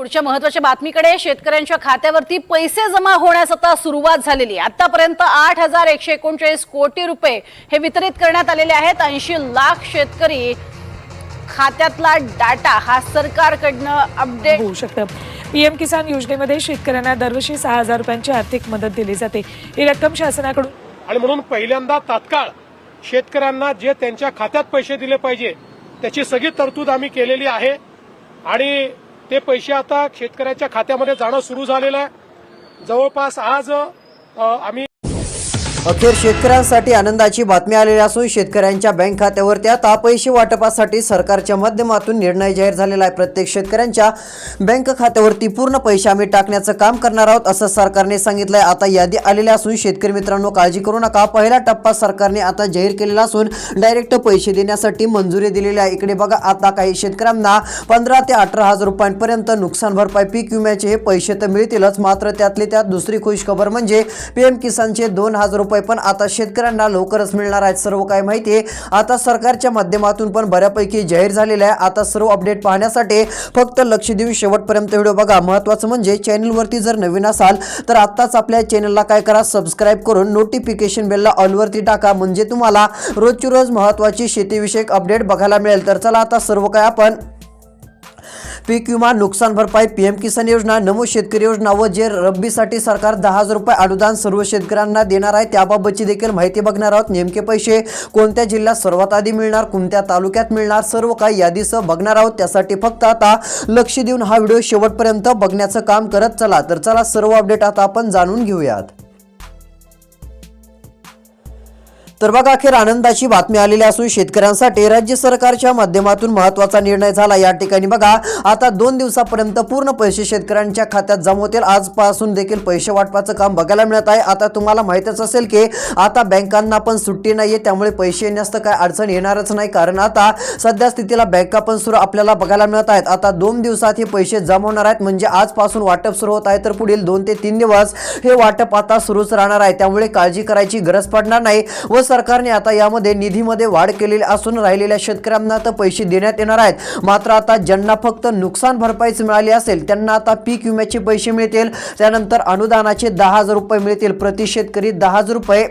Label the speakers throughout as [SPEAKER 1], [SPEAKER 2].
[SPEAKER 1] पुढच्या महत्त्वाच्या बातमीकडे शेतकऱ्यांच्या खात्यावरती पैसे जमा होण्यास आता सुरुवात झालेली आहे. आतापर्यंत आठ हजार एकशे एकोणचाळीस कोटी रुपये हे वितरित करण्यात आलेले आहेत. ऐंशी लाख शेतकरी खात्यातला डाटा हा सरकारकडनं अपडेट
[SPEAKER 2] होऊ शकतं. पीएम किसान योजनेमध्ये शेतकऱ्यांना दरवर्षी सहा हजार रुपयांची आर्थिक मदत दिली जाते. ही रक्कम शासनाकडून
[SPEAKER 3] आणि म्हणून पहिल्यांदा तात्काळ शेतकऱ्यांना जे त्यांच्या खात्यात पैसे दिले पाहिजे त्याची सगळी तरतूद आम्ही केलेली आहे. आणि ते पैसे आता शेतकऱ्याच्या खात्यामध्ये जाणं सुरू झालेलं आहे. जवळपास आज आम्ही
[SPEAKER 4] अखेर शेतकऱ्यांसाठी आनंदाची बातमी आलेली असून शेतकऱ्यांच्या बँक खात्यावर त्या पैसे वाटपासाठी सरकारच्या माध्यमातून निर्णय जाहीर झालेला आहे. प्रत्येक शेतकऱ्यांच्या बँक खात्यावरती पूर्ण पैसे आम्ही टाकण्याचं काम करणार आहोत असं सरकारने सांगितलं आहे आता यादी आलेली असून शेतकरी मित्रांनो काळजी करू नका. पहिला टप्पा सरकारने आता जाहीर केलेला असून डायरेक्ट पैसे देण्यासाठी मंजुरी दिलेली आहे. इकडे बघा आता काही शेतकऱ्यांना पंधरा ते अठरा हजार रुपयांपर्यंत नुकसान भरपाई पीक विम्याचे हे पैसे तर मिळतीलच. मात्र त्यातली त्यात दुसरी खुश खबर म्हणजे पीएम किसानचे दोन हजार रुपये. पण आता शेतकऱ्यांना लवकरच मिळणार आहेत सर्व काय माहिती आहे. आता सरकारच्या माध्यमातून पण बऱ्यापैकी जाहीर झालेलं आहे. आता सर्व अपडेट पाहण्यासाठी फक्त लक्ष देऊन शेवटपर्यंत व्हिडिओ बघा. महत्त्वाचं म्हणजे चॅनलवरती जर नवीन असाल तर आत्ताच आपल्या चॅनलला काय करा सबस्क्राईब करून नोटिफिकेशन बेलला ऑलवरती टाका. म्हणजे तुम्हाला रोजची रोज महत्त्वाची शेतीविषयक अपडेट बघायला मिळेल. तर चला आता सर्व काय आपण पीक विमा नुकसान भरपाई पीएम किसान योजना नमो शेतकरी योजना व जे रब्बीसाठी सरकार दहा हजार रुपये अनुदान सर्व शेतकऱ्यांना देणार आहे त्याबाबतची देखील माहिती बघणार आहोत. नेमके पैसे कोणत्या जिल्ह्यात सर्वात आधी मिळणार कोणत्या तालुक्यात मिळणार सर्व काही यादीसह बघणार आहोत. त्यासाठी फक्त आता लक्ष देऊन हा व्हिडिओ शेवटपर्यंत बघण्याचं काम करत चला. तर चला सर्व अपडेट आता आपण जाणून घेऊयात. तर बघा अखेर आनंदाची बातमी आलेली असून शेतकऱ्यांसाठी राज्य सरकारच्या माध्यमातून महत्त्वाचा निर्णय झाला. या ठिकाणी बघा आता दोन दिवसापर्यंत पूर्ण पैसे शेतकऱ्यांच्या खात्यात जमा होतील. आजपासून देखील पैसे वाटपाचं काम बघायला मिळत आहे. आता तुम्हाला माहितच असेल की आता बँकांना पण सुट्टी नाहीये त्यामुळे पैसे येण्यास तर काय अडचण येणारच नाही. कारण आता सध्या स्थितीला बँका पण सुरू आपल्याला बघायला मिळत आहेत. आता दोन दिवसात हे पैसे जमा होणार आहेत. म्हणजे आजपासून वाटप सुरू होत आहे. तर पुढील दोन ते तीन दिवस हे वाटप आता सुरूच राहणार आहे. त्यामुळे काळजी करायची गरज पडणार नाही. व सरकारने आता यामध्ये निधीमध्ये वाढ केलेली असून राहिलेल्या शेतकऱ्यांना तर पैसे देण्यात येणार आहेत. मात्र आता ज्यांना फक्त नुकसान भरपाईच मिळाली असेल त्यांना आता पीक विम्याचे पैसे मिळतील. त्यानंतर अनुदानाचे दहा हजार रुपये मिळतील. प्रति शेतकरी दहा हजार रुपये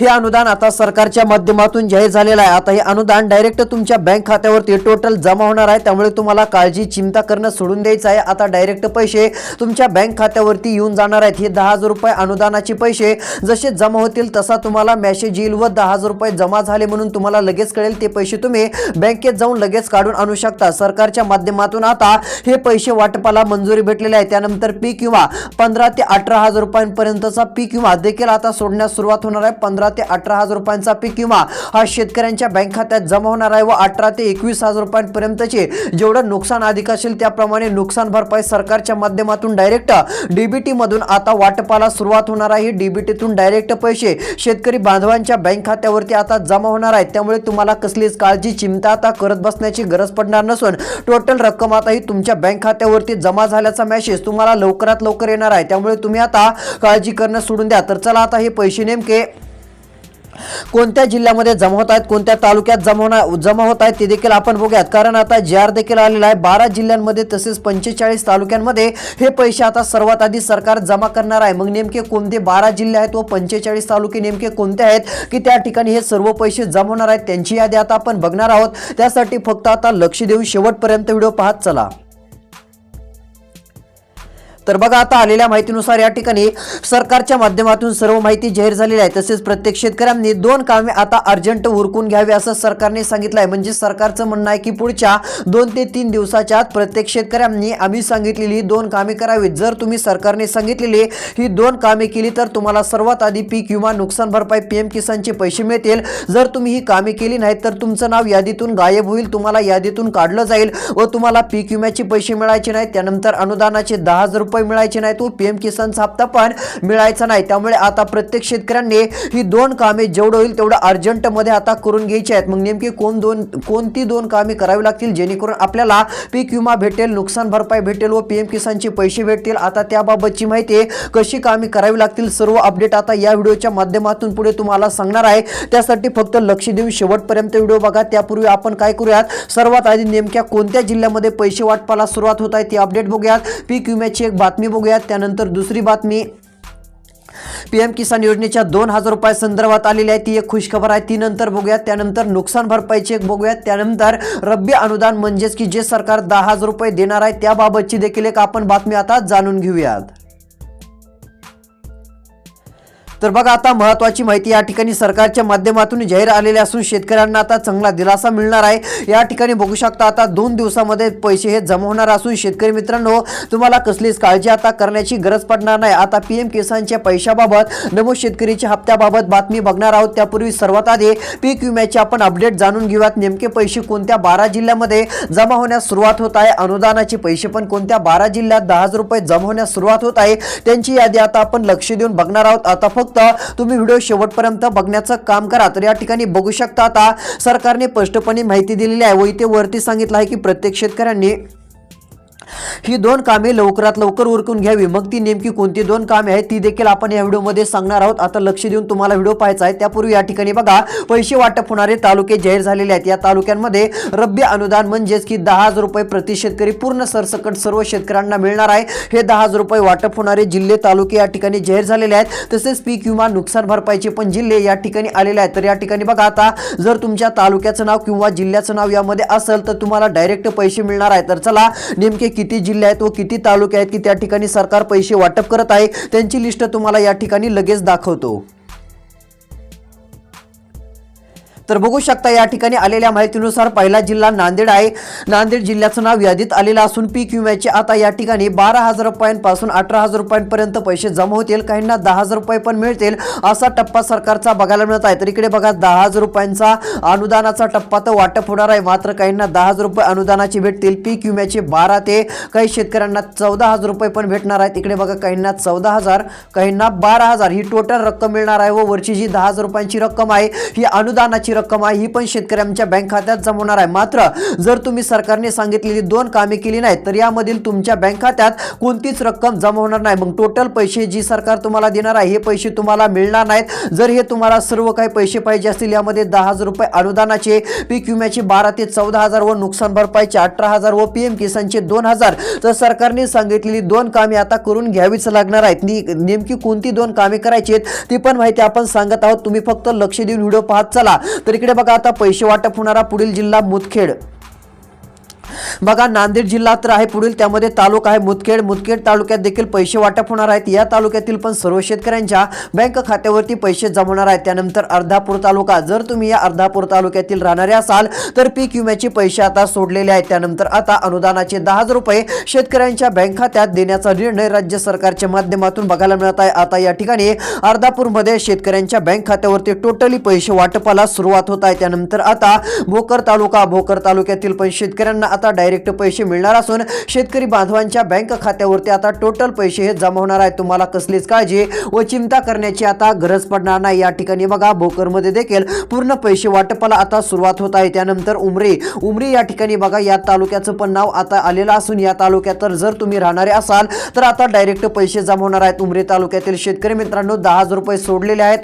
[SPEAKER 4] हे अनुदान आता सरकारच्या माध्यमातून जाहीर झालेलं आहे. आता हे अनुदान डायरेक्ट तुमच्या बँक खात्यावरती टोटल जमा होणार आहे. त्यामुळे तुम्हाला काळजी चिंता करणं सोडून द्यायचं आहे. आता डायरेक्ट पैसे तुमच्या बँक खात्यावरती येऊन जाणार आहेत. हे दहा हजार रुपये अनुदानाचे पैसे जसे जमा होतील तसा तुम्हाला मेसेज येईल व दहा हजार रुपये जमा झाले म्हणून तुम्हाला लगेच कळेल. ते पैसे तुम्ही बँकेत जाऊन लगेच काढून आणू शकता. सरकारच्या माध्यमातून आता हे पैसे वाटपाला मंजुरी भेटलेली आहे. त्यानंतर पीक विमा पंधरा ते अठरा हजार रुपयांपर्यंतचा पीक विमा देखील आता सोडण्यास सुरुवात होणार आहे. पंधरा ते अठरा हजार रुपयांचा पीक विमा हा शेतकऱ्यांच्या बँक खात्यात जमा होणार आहे व अठरा ते एकवीस हजार रुपयांपर्यंतचे जेवढं नुकसान अधिक असेल त्याप्रमाणे नुकसान भरपाई सरकारच्या माध्यमातून डायरेक्ट डीबीटी मधून आता वाटपाला सुरुवात होणार आहे. डीबीटीतून डायरेक्ट पैसे शेतकरी बांधवांच्या बँक खात्यावरती आता जमा होणार आहेत. त्यामुळे तुम्हाला कसलीच काळजी चिंता आता करत बसण्याची गरज पडणार नसून टोटल रक्कम आताही तुमच्या बँक खात्यावरती जमा झाल्याचा मेसेज तुम्हाला लवकरात लवकर येणार आहे. त्यामुळे तुम्ही आता काळजी करणं सोडून द्या. तर चला आता हे पैसे नेमके कोणत्या जिल्ह्यामध्ये जमा होत आहेत कोणत्या तालुक्यात जमवणार जमा होत आहेत ते देखील आपण बघूयात. कारण आता जे आर देखील आलेला आहे बारा जिल्ह्यांमध्ये तसेच पंचेचाळीस तालुक्यांमध्ये हे पैसे आता सर्वात आधी सरकार जमा करणार आहे. मग नेमके कोणते बारा जिल्हे आहेत व पंचेचाळीस तालुके नेमके कोणते आहेत की त्या ठिकाणी हे सर्व पैसे जमवणार आहेत त्यांची यादी आता आपण बघणार आहोत. त्यासाठी फक्त आता लक्ष देऊन शेवटपर्यंत व्हिडिओ पाहत चला. तर बघा आता आलेल्या माहितीनुसार या ठिकाणी सरकारच्या माध्यमातून सर्व माहिती जाहीर झालेली आहे. तसेच प्रत्येक शेतकऱ्यांनी दोन कामे आता अर्जंट उरकून घ्यावी असं सरकारने सांगितलं आहे म्हणजे सरकारचं म्हणणं आहे की पुढच्या दोन ते तीन दिवसाच्या आत प्रत्येक शेतकऱ्यांनी आम्ही सांगितलेली दोन कामे करावीत. जर तुम्ही सरकारने सांगितलेली ही दोन कामे केली तर तुम्हाला सर्वात आधी पीक विमा नुकसान भरपाई पीएम किसानचे पैसे मिळतील. जर तुम्ही ही कामे केली नाहीत तर तुमचं नाव यादीतून गायब होईल तुम्हाला यादीतून काढलं जाईल व तुम्हाला पीक विम्याचे पैसे मिळायचे नाहीत. त्यानंतर अनुदानाचे दहा हजार रुपये रुपये मिळायचे नाही तो पीएम किसानचा हप्ता पण मिळायचा नाही. त्यामुळे आता प्रत्येक शेतकऱ्यांनी ही दोन कामे जेवढं होईल तेवढं अर्जंटमध्ये आता करून घ्यायची आहेत. मग नेमकी कोण दोन कोणती दोन कामे करावी लागतील? जेणेकरून आपल्याला पीक विमा भेटेल नुकसान भरपाई भेटेल व पीएम किसानचे पैसे भेटतील. आता त्याबाबतची माहिती कशी कामे करावी लागतील? सर्व अपडेट आता या व्हिडिओच्या माध्यमातून पुढे तुम्हाला सांगणार आहे. त्यासाठी फक्त लक्ष देऊन शेवटपर्यंत व्हिडिओ बघा. त्यापूर्वी आपण काय करूयात? सर्वात आधी नेमक्या कोणत्या जिल्ह्यामध्ये पैसे वाटपाला सुरुवात होत आहे ती अपडेट बघूयात. पीक विम्याची एक बातमी बघूयात. त्यानंतर दुसरी बातमी. पीएम किसान योजनेच्या दोन हजार रुपये संदर्भात आलेली आहे. ती एक खुशखबर आहे. ती नंतर बघूयात. त्यानंतर नुकसान भरपाईची एक बघूयात. त्यानंतर रब्बी अनुदान म्हणजेच की जे सरकार दहा हजार रुपये देणार आहे त्याबाबतची देखील एक आपण बातमी आता जाणून घेऊयात. तर बघा आता महत्वाची माहिती या ठिकाणी सरकारच्या माध्यमातून जाहीर आलेली असून शेतकऱ्यांना आता चांगला दिलासा मिळणार आहे. या ठिकाणी बघू शकता आता दोन दिवसामध्ये पैसे हे जमा होणार असून शेतकरी मित्रांनो तुम्हाला कसलीच काळजी आता करण्याची गरज पडणार नाही. आता पीएम किसानच्या पैशाबाबत नमो शेतकरीच्या हप्त्याबाबत बातमी बघणार आहोत. त्यापूर्वी सर्वात आधी पीक विम्याचे आपण अपडेट जाणून घेऊयात. नेमके पैसे कोणत्या बारा जिल्ह्यामध्ये जमा होण्यास सुरुवात होत आहे? अनुदानाचे पैसे पण कोणत्या बारा जिल्ह्यात दहा हजार रुपये जमा होण्यास सुरुवात होत आहे? त्यांची यादी आता आपण लक्ष देऊन बघणार आहोत. आता फक्त तुम्ही व्हिडिओ शेवटपर्यंत बघण्याचं काम करा तर या ठिकाणी बघू शकता आता सरकारने स्पष्टपणे माहिती दिलेली आहे व इथे वरती सांगितलं आहे की प्रत्येक शेतकऱ्यांनी ही दोन कामे लवकरात लवकर उरकून घ्यावी. मग ती नेमकी कोणती दोन कामे आहेत ती देखील आपण या व्हिडिओमध्ये सांगणार आहोत. आता लक्ष देऊन तुम्हाला व्हिडिओ पाहायचा आहे. त्यापूर्वी या ठिकाणी बघा पैसे वाटप होणारे तालुके जाहीर झालेले आहेत. या तालुक्यांमध्ये रब्बी अनुदान म्हणजेच की दहा हजार रुपये प्रति शेतकरी पूर्ण सरसकट सर्व शेतकऱ्यांना मिळणार आहे. हे दहा हजार रुपये वाटप होणारे जिल्हे तालुके या ठिकाणी जाहीर झालेले आहेत. तसेच पीक विमा नुकसान भरपाईचे पण जिल्हे या ठिकाणी आलेले आहेत. तर या ठिकाणी बघा आता जर तुमच्या तालुक्याचं नाव किंवा जिल्ह्याचं नाव यामध्ये असेल तर तुम्हाला डायरेक्ट पैसे मिळणार आहे तर चला नेमके किती जिल्हे आहेत व किती तालुके आहेत की त्या ठिकाणी सरकार पैसे वाटप करत आहे त्यांची लिस्ट तुम्हाला या ठिकाणी लगेच दाखवतो. तर बघू शकता या ठिकाणी आलेल्या माहितीनुसार पहिला जिल्हा नांदेड आहे. नांदेड जिल्ह्याचं नाव यादीत आलेलं असून पीक विम्याचे आता या ठिकाणी बारा हजार रुपयांपासून अठरा हजार रुपयांपर्यंत पैसे जमा होतील. काहींना दहा हजार रुपये पण मिळतील असा टप्पा सरकारचा बघायला मिळत आहे. तर इकडे बघा दहा हजार रुपयांचा अनुदानाचा टप्पा तर वाटप होणार आहे. मात्र काहींना दहा हजार रुपये अनुदानाचे भेटतील. पीक विम्याचे बारा ते काही शेतकऱ्यांना चौदा हजार रुपये पण भेटणार आहेत. इकडे बघा काहींना चौदा हजार काहींना बारा हजार ही टोटल रक्कम मिळणार आहे व वरची जी दहा हजार रुपयांची रक्कम आहे ही अनुदानाची रक्कम आहे ही पण शेतकऱ्यांच्या बँक खात्यात जमवणार आहे. मात्र जर तुम्ही सरकारने सांगितलेली दोन कामे केली नाहीत तर यामधील तुमच्या बँक खात्यात कोणतीच रक्कम जमा होणार नाही. मग टोटल पैसे जी सरकार तुम्हाला देणार आहे हे पैसे तुम्हाला मिळणार नाहीत. जर हे तुम्हाला सर्व काही पैसे पाहिजे असतील यामध्ये दहा हजार रुपये अनुदानाचे पीक विम्याचे बारा ते चौदा हजार व नुकसान भरपाईचे अठरा हजार व पीएम किसानचे दोन हजार. तर सरकारने सांगितलेली दोन कामे आता करून घ्यावीच लागणार आहेत. नी- नेमकी कोणती दोन कामे करायची आहेत ती पण माहिती आपण सांगत आहोत. तुम्ही फक्त लक्ष देऊन व्हिडिओ पाहत चला. तर इकडे बघा आता पैसे वाटप होणारा पुढील जिल्हा मुदखेड. बघा नांदेड जिल्हा तर आहे पुढील त्यामध्ये तालुका आहे मुदखेड. मुदखेड तालुक्यात देखील पैसे वाटप होणार आहेत. या तालुक्यातील पण सर्व शेतकऱ्यांच्या बँक खात्यावरती पैसे जमवणार आहेत. त्यानंतर अर्धापूर तालुका. जर तुम्ही या अर्धापूर तालुक्यातील राहणारे असाल तर पीक विम्याचे पैसे आता सोडलेले आहेत. त्यानंतर आता अनुदानाचे दहा हजार रुपये शेतकऱ्यांच्या बँक खात्यात देण्याचा निर्णय राज्य सरकारच्या माध्यमातून बघायला मिळत आहे. आता या ठिकाणी अर्धापूरमध्ये शेतकऱ्यांच्या बँक खात्यावरती टोटली पैसे वाटपाला सुरुवात होत आहे. त्यानंतर आता भोकर तालुका. भोकर तालुक्यातील पण शेतकऱ्यांना आता आता डायरेक्ट पैसे मिळणार असून शेतकरी बांधवांच्या बँक खात्यावरती आता टोटल पैसे हे जमा होणार आहेत. तुम्हाला कसलीच काळजी व चिंता करण्याची आता गरज पडणार नाही. या ठिकाणी बघा भोकरमध्ये देखील पूर्ण पैसे वाटपाला आता सुरुवात होत आहे. त्यानंतर उमरी उमरी या ठिकाणी बघा या तालुक्याचं पण नाव आता आलेलं असून या तालुक्यात तर जर तुम्ही राहणारे असाल तर आता डायरेक्ट पैसे जमा होणार आहेत. उमरी तालुक्यातील शेतकरी मित्रांनो दहा हजार रुपये सोडलेले आहेत.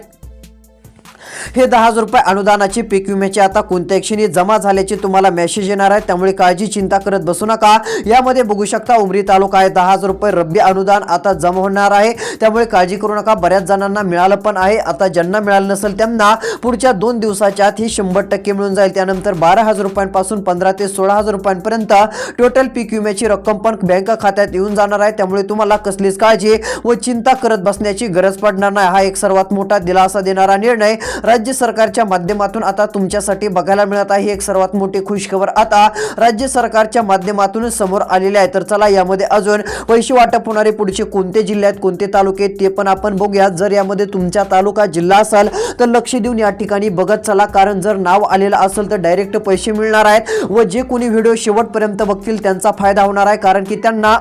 [SPEAKER 4] हे दहा हजार रुपये अनुदानाचे पीक विम्याची आता कोणत्या क्षणी जमा झाल्याचे तुम्हाला मेसेज येणार आहे. त्यामुळे काळजी चिंता करत बसू नका. यामध्ये बघू शकता उमरी तालुका आहे. दहा हजार रुपये रब्बी अनुदान आता जमा होणार आहे. त्यामुळे काळजी करू नका. बऱ्याच जणांना मिळालं पण आहे. आता ज्यांना मिळालं नसेल त्यांना पुढच्या दोन दिवसाच्या आत ही शंभर टक्के मिळून जाईल. त्यानंतर बारा हजार रुपयांपासून पंधरा ते सोळा हजार रुपयांपर्यंत टोटल पीक विम्याची रक्कम पण बँक खात्यात येऊन जाणार आहे. त्यामुळे तुम्हाला कसलीच काळजी व चिंता करत बसण्याची गरज पडणार नाही. हा एक सर्वात मोठा दिलासा देणारा निर्णय. राज्य सरकारच्या माध्यमातून आता तुमच्यासाठी बघायला मिळत आहे. एक सर्वात मोठी खुशखबर आता राज्य सरकारच्या माध्यमातून समोर आलेली आहे. तर चला यामध्ये अजून पैसे वाटप होणारे पुढचे कोणते जिल्हे आहेत कोणते तालुके आहेत ते पण आपण बघूया. जर यामध्ये तुमचा तालुका जिल्हा असाल तर लक्ष देऊन या ठिकाणी बघत चला. कारण जर नाव आलेलं असेल तर डायरेक्ट पैसे मिळणार आहेत व जे कोणी व्हिडिओ शेवटपर्यंत बघतील त्यांचा फायदा होणार आहे. कारण की त्यांना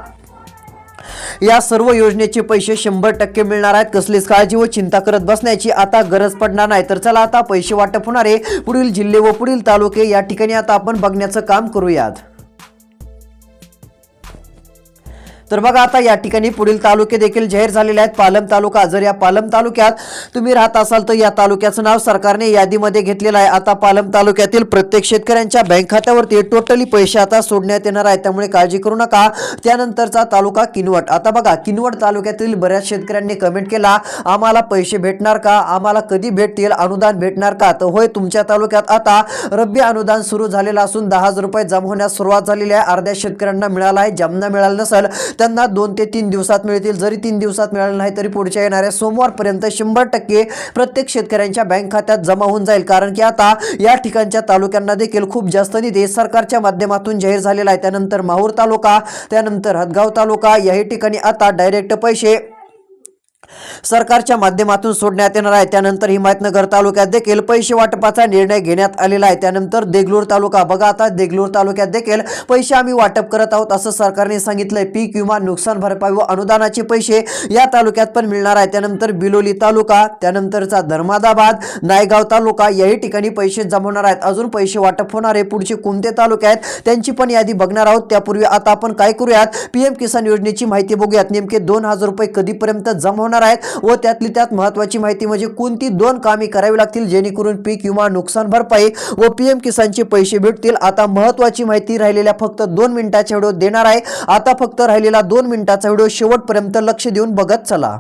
[SPEAKER 4] या सर्व योजनेचे पैसे शंभर टक्के मिळणार आहेत. कसलीच काळजी व चिंता करत बसण्याची आता गरज पडणार नाही. तर चला आता पैसे वाटप होणारे पुढील जिल्हे व पुढील तालुके या ठिकाणी आता आपण बघण्याचं काम करूयात. तर बघा आता या ठिकाणी पुढील तालुके देखील जाहीर झालेले आहेत. पालम तालुका जर या पालम तालुक्यात तुम्ही राहत असाल तर या तालुक्याचं नाव सरकारने यादीमध्ये घेतलेलं आहे. आता पालम तालुक्यातील प्रत्येक शेतकऱ्यांच्या बँक खात्यावरती टोटली पैसे आता सोडण्यात येणार आहे त्यामुळे काळजी करू नका. त्यानंतरचा तालुका किनवट. आता बघा किनवट तालुक्यातील बऱ्याच शेतकऱ्यांनी कमेंट केला आम्हाला पैसे भेटणार का? आम्हाला कधी भेटतील? अनुदान भेटणार का? तर होय तुमच्या तालुक्यात आता रब्बी अनुदान सुरू झालेलं असून दहा हजार रुपये जमा होण्यास सुरुवात झालेली आहे. अर्ध्या शेतकऱ्यांना मिळाला आहे. ज्यांना मिळालं नसेल त्यांना दोन ते तीन दिवसात मिळतील. जरी तीन दिवसात मिळालं नाही तरी पुढच्या येणाऱ्या सोमवारपर्यंत शंभर टक्के प्रत्येक शेतकऱ्यांच्या बँक खात्यात जमा होऊन जाईल. कारण की आता या ठिकाणच्या तालुक्यांना देखील खूप जास्त निधी सरकारच्या माध्यमातून जाहीर झालेला आहे. त्यानंतर माहूर तालुका त्यानंतर हदगाव तालुका याही ठिकाणी आता डायरेक्ट पैसे सरकारच्या माध्यमातून सोडण्यात येणार आहे. त्यानंतर हिमायतनगर तालुक्यात देखील पैसे वाटपाचा निर्णय घेण्यात आलेला आहे. त्यानंतर देगलूर तालुका. बघा आता देगलूर तालुक्यात देखील पैसे आम्ही वाटप करत आहोत असं सरकारने सांगितलंय. पीक विमा नुकसान भरपाई व अनुदानाचे पैसे या तालुक्यात पण मिळणार आहे. त्यानंतर बिलोली तालुका त्यानंतरचा धर्मादाबाद नायगाव तालुका याही ठिकाणी पैसे जमवणार आहेत. अजून पैसे वाटप होणार आहे. पुढचे कोणते तालुके आहेत त्यांची पण यादी बघणार आहोत. त्यापूर्वी आता आपण काय करूयात? पीएम किसान योजनेची माहिती बघूयात. नेमके दोन हजार रुपये कधीपर्यंत जमा होणार आहेत व त्यातली त्यात महत्वाची माहिती म्हणजे कोणती दोन कामे करावी लागतील जेणेकरून पीक विमा नुकसान भरपाई व पीएम किसानचे पैसे भेटतील. आता महत्वाची माहिती राहिलेल्या फक्त दोन मिनिटाचा व्हिडिओ देणार आहे. आता फक्त राहिलेला दोन मिनिटाचा व्हिडिओ शेवटपर्यंत लक्ष देऊन बघत चला.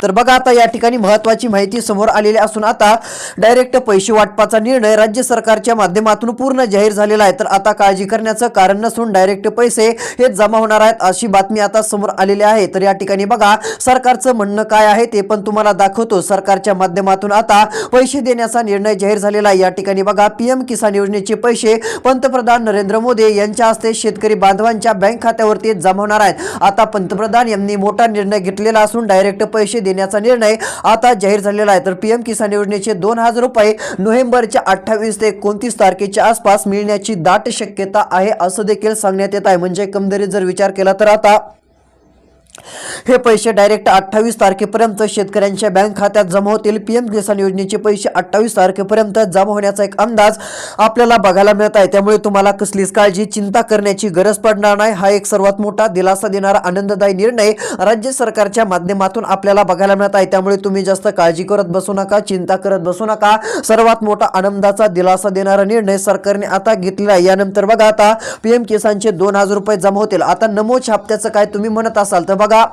[SPEAKER 4] तर बघा आता या ठिकाणी महत्वाची माहिती समोर आलेली असून आता डायरेक्ट पैसे वाटपाचा निर्णय राज्य सरकारच्या माध्यमातून पूर्ण जाहीर झालेला आहे. तर आता काळजी करण्याचं कारण नसून डायरेक्ट पैसे हे जमा होणार आहेत अशी बातमी आता समोर आलेली आहे. तर या ठिकाणी बघा सरकारचं म्हणणं काय आहे ते पण तुम्हाला दाखवतो. सरकारच्या माध्यमातून आता पैसे देण्याचा निर्णय जाहीर झालेला आहे. या ठिकाणी बघा पीएम किसान योजनेचे पैसे पंतप्रधान नरेंद्र मोदी यांच्या हस्ते शेतकरी बांधवांच्या बँक खात्यावरती जमा होणार आहेत. आता पंतप्रधान यांनी मोठा निर्णय घेतलेला असून डायरेक्ट पैसे देण्याचा निर्णय आता जाहीर झालेला आहे. तर पीएम किसान योजनेचे दोन हजार रुपये नोव्हेंबरच्या अठ्ठावीस ते एकोणतीस तारखेच्या आसपास मिळण्याची दाट शक्यता आहे असं देखील सांगण्यात येत आहे. म्हणजे एकंदरीत जर विचार केला तर आता हे पैसे डायरेक्ट अठ्ठावीस तारखेपर्यंत शेतकऱ्यांच्या बँक खात्यात जमा होतील. पीएम किसान योजनेचे पैसे अठ्ठावीस तारखेपर्यंत जमा होण्याचा एक अंदाज आपल्याला बघायला मिळत आहे. त्यामुळे तुम्हाला कसलीच काळजी चिंता करण्याची गरज पडणार नाही. हा एक सर्वात मोठा दिलासा देणारा आनंददायी निर्णय राज्य सरकारच्या माध्यमातून आपल्याला बघायला मिळत आहे. त्यामुळे तुम्ही जास्त काळजी करत बसू नका चिंता करत बसू नका. सर्वात मोठा आनंदाचा दिलासा देणारा निर्णय सरकारने आता घेतलेला आहे. यानंतर बघा आता पीएम किसानचे दोन हजार रुपये जमा होतील. आता नमो हप्त्याचं काय तुम्ही म्हणत असाल तर बघा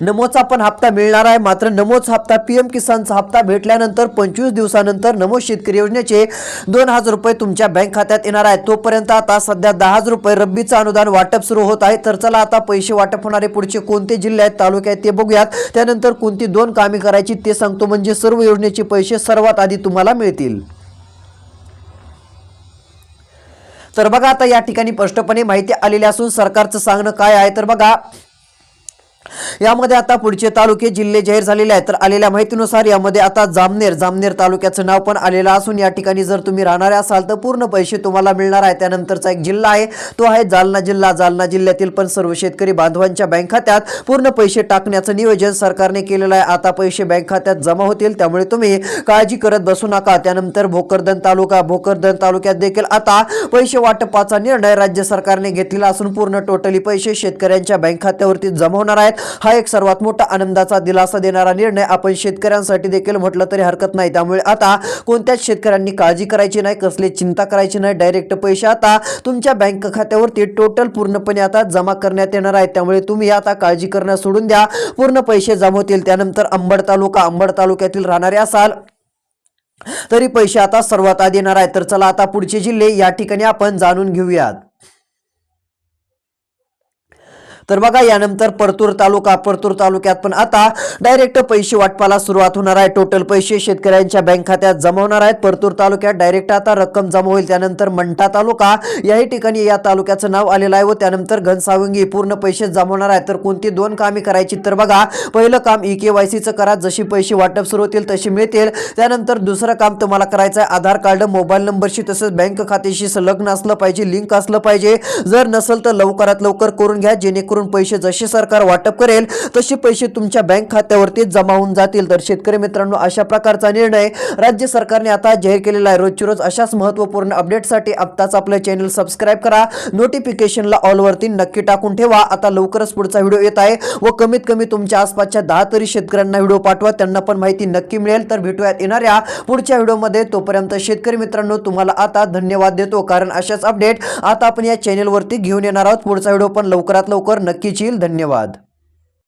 [SPEAKER 4] नमोचा पण हप्ता मिळणार आहे. मात्र नमोच हप्ता पी एम किसानचा हप्ता भेटल्यानंतर पंचवीस दिवसानंतर नमो शेतकरी योजनेचे दोन हजार रुपये तुमच्या बँक खात्यात येणार आहेत. तोपर्यंत आता सध्या दहा हजार रुपये रब्बीचं अनुदान वाटप सुरू होत आहे. तर चला आता पैसे वाटप होणारे पुढचे कोणते जिल्हे आहेत तालुके आहेत ते बघूयात. त्यानंतर कोणती दोन कामे करायची ते सांगतो. म्हणजे सर्व योजनेचे पैसे सर्वात आधी तुम्हाला मिळतील. तर बघा आता या ठिकाणी स्पष्टपणे माहिती आलेली असून सरकारचं सांगणं काय आहे? तर बघा यामध्ये आता पुढचे तालुके जिल्हे जाहीर झालेले आहेत. तर आलेल्या माहितीनुसार यामध्ये आता जामनेर जामनेर तालुक्याचं नाव पण आलेलं असून या ठिकाणी जर तुम्ही राहणारे असाल तर पूर्ण पैसे तुम्हाला मिळणार आहे. त्यानंतरचा एक जिल्हा आहे. तो आहे जालना जिल्हा. जालना जिल्ह्यातील पण सर्व शेतकरी बांधवांच्या बँक खात्यात पूर्ण पैसे टाकण्याचं नियोजन सरकारने केलेलं आहे. आता पैसे बँक खात्यात जमा होतील. त्यामुळे तुम्ही काळजी करत बसू नका. त्यानंतर भोकरदन तालुका भोकरदन तालुक्यात देखील आता पैसे वाटपाचा निर्णय राज्य सरकारने घेतलेला असून पूर्ण टोटली पैसे शेतकऱ्यांच्या बँक खात्यावरती जमा होणार आहेत. हा एक सर्वात मोठा आनंदाचा दिलासा देणारा निर्णय आपण शेतकऱ्यांसाठी देखील म्हटलं तरी हरकत नाही. त्यामुळे आता कोणत्याच शेतकऱ्यांनी काळजी करायची नाही कसली चिंता करायची नाही. डायरेक्ट पैसे आता तुमच्या बँक खात्यावरती टोटल पूर्णपणे आता जमा करण्यात येणार आहे त्यामुळे तुम्ही आता काळजी करणं सोडून द्या. पूर्ण पैसे जमा होतील. त्यानंतर अंबड तालुका अंबड तालुक्यातील राहणारे असाल तरी पैसे आता सर्वात आधी येणार आहेत. तर चला आता पुढचे जिल्हे या ठिकाणी आपण जाणून घेऊयात. तर बघा यानंतर परतूर तालुका परतूर तालुक्यात पण आता डायरेक्ट पैसे वाटपाला सुरुवात होणार आहे. टोटल पैसे शेतकऱ्यांच्या बँक खात्यात जमा होणार आहेत. परतूर तालुक्यात डायरेक्ट आता रक्कम जमा होईल. त्यानंतर मंठा तालुका याही ठिकाणी या तालुक्याचं नाव आलेलं आहे व त्यानंतर घनसावंगी पूर्ण पैसे जमा होणार आहेत. तर कोणती दोन कामे करायची तर बघा पहिलं काम ई के वाय सीचं करा. जशी पैसे वाटप सुरू होतील तशी मिळतील. त्यानंतर दुसरं काम तुम्हाला करायचं आहे. आधार कार्ड मोबाईल नंबरशी तसंच बँक खात्याशी संलग्न असलं पाहिजे लिंक असलं पाहिजे. जर नसेल तर लवकरात लवकर करून घ्या. जेणेकरून करून पैसे जसे सरकार वाटप करेल तसे पैसे तुमच्या बँक खात्यावरती जमा होऊन जातील. तर शेतकरी मित्रांनो अशा प्रकारचा निर्णय राज्य सरकारने आता जाहीर केलेला आहे. रोजची रोज अशाच महत्त्वपूर्ण अपडेटसाठी आत्ताच आपलं चॅनल सबस्क्राईब करा. नोटिफिकेशनला ऑलवरती नक्की टाकून ठेवा. आता लवकरच पुढचा व्हिडिओ येत आहे व कमीत कमी तुमच्या आसपासच्या दहा तरी शेतकऱ्यांना व्हिडिओ पाठवा. त्यांना पण माहिती नक्की मिळेल. तर भेटूयात येणाऱ्या पुढच्या व्हिडिओमध्ये. तोपर्यंत शेतकरी मित्रांनो तुम्हाला आता धन्यवाद देतो. कारण अशाच अपडेट आता आपण या चॅनेलवरती घेऊन येणार आहोत. पुढचा व्हिडिओ पण लवकरात लवकर नक्कीच येईल. धन्यवाद.